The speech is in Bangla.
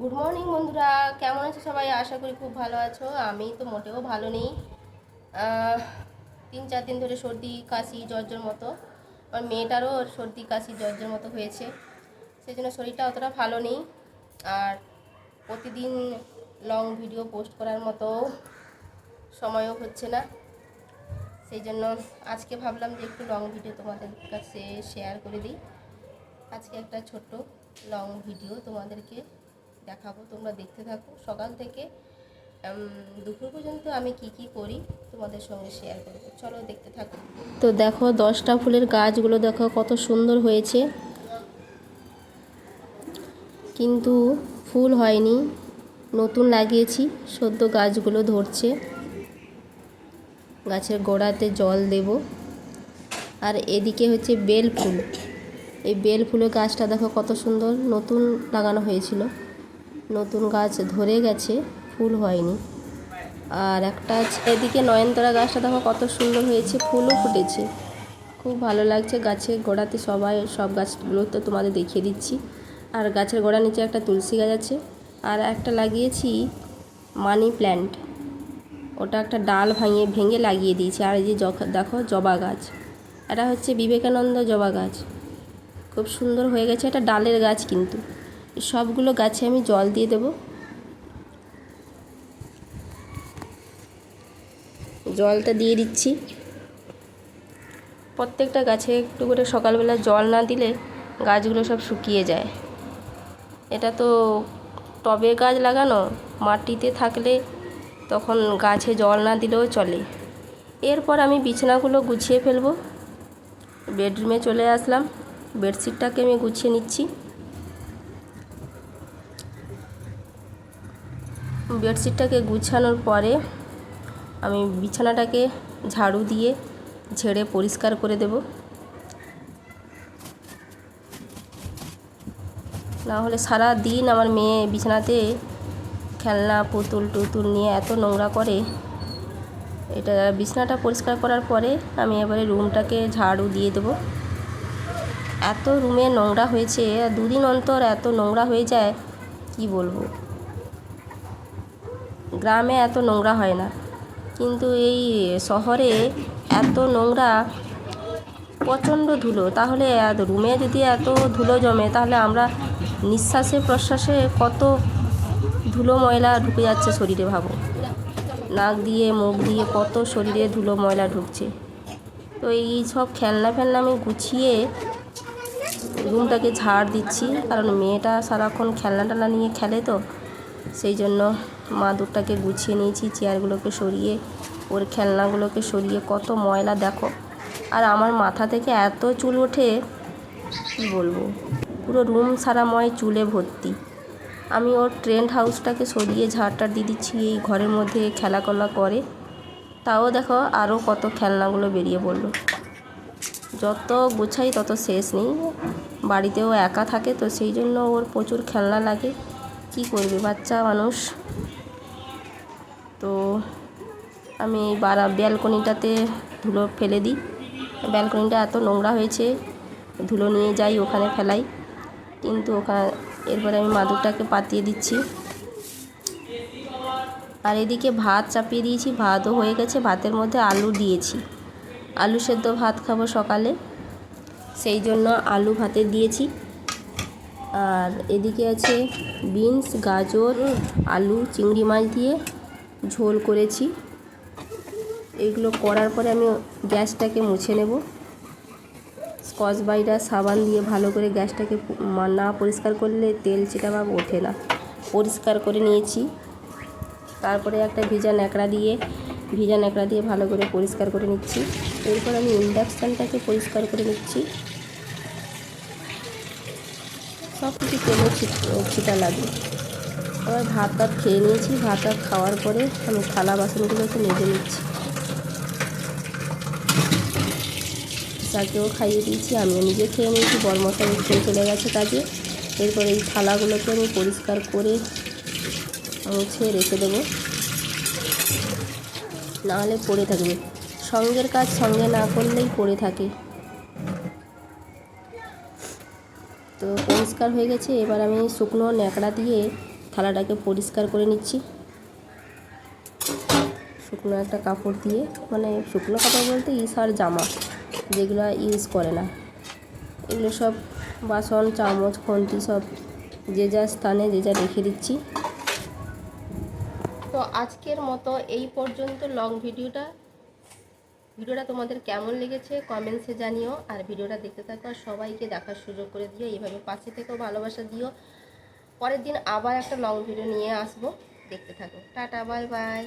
গুড মর্নিং বন্ধুরা। কেমন আছো সবাই? আশা করি খুব ভালো আছো। আমি তো মোটেও ভালো নেই। তিন, চার দিন ধরে সর্দি, কাশি জ্বর মতো। আমার মেয়েটারও সর্দি, কাশি জ্বর মতো হয়েছে। সেই জন্য শরীরটা অতটা ভালো নেই। আর প্রতিদিন লং ভিডিও পোস্ট করার মতো সময়ও হচ্ছে না। সেই জন্য আজকে ভাবলাম যে একটু লং ভিডিও তোমাদের কাছে শেয়ার করে দিই। আজকে একটা ছোট্ট লং ভিডিও তোমাদেরকে দেখাবো, তোমরা দেখতে থাকো। সকাল থেকে দুপুর পর্যন্ত আমি কি কি করি তোমাদের সঙ্গে শেয়ার করব। চলো দেখতে থাকো। তো দেখো, দশটা ফুলের গাছগুলো দেখো কত সুন্দর হয়েছে। কিন্তু ফুল হয়নি। নতুন লাগিয়েছি, সদ্য গাছগুলো ধরছে। গাছের গোড়াতে জল দেব। আর এদিকে হচ্ছে বেল ফুল। এই বেল ফুলের গাছটা দেখো কত সুন্দর, নতুন লাগানো হয়েছিল। নতুন গাছ ধরে গেছে, ফুল হয়নি। আর একটা এদিকে নয়নতরা গাছটা দেখো কত সুন্দর হয়েছে, ফুলও ফুটেছে। খুব ভালো লাগছে গাছের গোড়াতে সবাই, সব গাছগুলো তো তোমাদের দেখিয়ে দিচ্ছি। আর গাছের গোড়ার নিচে একটা তুলসী গাছ আছে। আর একটা লাগিয়েছি মানি প্ল্যান্ট। ওটা একটা ডাল ভাঙিয়ে ভেঙে লাগিয়ে দিয়েছি। আর এই যে দেখো জবা গাছ। এটা হচ্ছে বিবেকানন্দ জবা গাছ। খুব সুন্দর হয়ে গেছে, এটা ডালের গাছ কিন্তু। সবগুলো গাছে আমি জল দিয়ে দেব। জলটা দিয়ে দিচ্ছি। প্রত্যেকটা গাছে একটু করে সকালবেলা জল না দিলে গাছগুলো সব শুকিয়ে যায়। এটা তো টবে গাছ লাগানো, মাটিতে থাকলে তখন গাছে জল না দিলেও চলে। এরপর আমি বিছানাগুলো গুছিয়ে ফেলব। বেডরুমে চলে আসলাম। বেডশিটটাকে আমি গুছিয়ে নিচ্ছি। বেডশিটটাকে গুছানোর পরে আমি বিছানাটাকে ঝাড়ু দিয়ে ঝেড়ে পরিষ্কার করে দেব। না হলে সারা দিন আমার মেয়ে বিছানাতে খেলনা, পুতুল টুতুল নিয়ে এত নোংরা করে। এটা বিছানাটা পরিষ্কার করার পরে আমি এবারে রুমটাকে ঝাড়ু দিয়ে দেবো। এত রুমে নোংরা হয়েছে দুদিন অন্তর এত নোংরা হয়ে যায়, কি বলব? গ্রামে এত নোংরা হয় না। কিন্তু এই শহরে এত নোংরা, প্রচণ্ড ধুলো। তাহলে রুমে যদি এত ধুলো জমে, তাহলে আমরা নিঃশ্বাসে, প্রশ্বাসে কত ধুলো ময়লা ঢুকে যাচ্ছে শরীরে ভাবো। নাক দিয়ে, মুখ দিয়ে কত শরীরে ধুলো ময়লা ঢুকছে। তো এই সব খেলনা ফেলনা আমি গুছিয়ে রুমটাকে ঝাড় দিচ্ছি। কারণ মেয়েটা সারাক্ষণ খেলনা টেলনা নিয়ে খেলে তো। সেই জন্য মাদুরটাকে গুছিয়ে নিয়েছি, চেয়ারগুলোকে সরিয়ে, ওর খেলনাগুলোকে সরিয়ে, কত ময়লা দেখো। আর আমার মাথা থেকে এত চুল ওঠে, কী বলব? পুরো রুম সারা ময় চুলে ভর্তি। আমি ওর ট্রেন্ড হাউসটাকে সরিয়ে ঝাড়টা দিয়ে দিচ্ছি, এই ঘরের মধ্যে খেলাকলা করে। তাও দেখো আরও কত খেলনাগুলো বেরিয়ে পড়ল। যত গোছাই তত শেষ নেই। বাড়িতেও একা থাকে, তো সেই জন্য ওর প্রচুর খেলনা লাগে। কি করবে, বাচ্চা মানুষ? তো আমি বারা ব্যালকনিটাতে ধুলো ফেলে দিই। ব্যালকনিটা এত নোংরা হয়েছে, ধুলো নিয়ে যাই, ওখানে ফেলাই। কিন্তু ওখানে এরপরে আমি মাদুরটাকে পাতিয়ে দিচ্ছি। আর এদিকে ভাত চাপিয়ে দিয়েছি, ভাতও হয়ে গেছে। ভাতের মধ্যে আলু দিয়েছি। আলু সেদ্ধ ভাত খাব সকালে। সেই জন্য আলু ভাতে দিয়েছি। আর এদিকে আছে বিনস, গাজর, আলু, চিংড়ি মাছ দিয়ে ঝোল করেছি। এগুলো করার পরে আমি গ্যাসটাকে মুছে নেব। স্কচ বাইরা সাবান দিয়ে ভালো করে গ্যাসটাকে না পরিষ্কার করলে তেল চিটাভাব ওঠে না। পরিষ্কার করে নিয়েছি। তারপরে একটা ভিজা ন্যাকড়া দিয়ে, ভিজা ন্যাকড়া দিয়ে ভালো করে পরিষ্কার করে নিচ্ছি। এরপর আমি ইন্ডাকশানটাকে পরিষ্কার করে নিচ্ছি। সব কিছু তেলে ছিটা লাগে এবার ভাত টাত খেয়ে নিয়েছি। ভাত টাত খাওয়ার পরে আমি থালা বাসনগুলোকে মেজে নিচ্ছি। তাকেও খাইয়ে দিয়েছি, আমিও নিজে খেয়ে নিয়েছি। বরমশাই খেয়ে চলে গেছে কাজে। এরপরে এই থালাগুলোকে আমি পরিষ্কার করে মুছে রেখে দেবো। নাহলে পড়ে থাকবে। সঙ্গের কাজ সঙ্গে না করলেই পড়ে থাকে। তো পরিষ্কার হয়ে গেছে। এবার আমি শুকনো ন্যাকড়া দিয়ে থালাটাকে পরিষ্কার করে নিচ্ছি। শুকনো একটা কাপড় দিয়ে মানে শুকনো কাপড় বলতে ইসার জামা, যেগুলো ইউজ করে না। এগুলো সব বাসন, চামচ, খুন্তি সব যে যা স্থানে যে যা রেখে দিচ্ছি। তো আজকের মতো এই পর্যন্ত। লং ভিডিওটা ভিডিওটা তোমাদের কেমন লেগেছে কমেন্টসে জানিও, আর ভিডিওটা দেখতে থাকো আর সবাইকে দেখার সুযোগ করে দিও, এইভাবে পাশে থেকেও ভালোবাসা দিও। পরের দিন আবার একটা লং ভিডিও নিয়ে আসব, দেখতে থাকো। Tata bye bye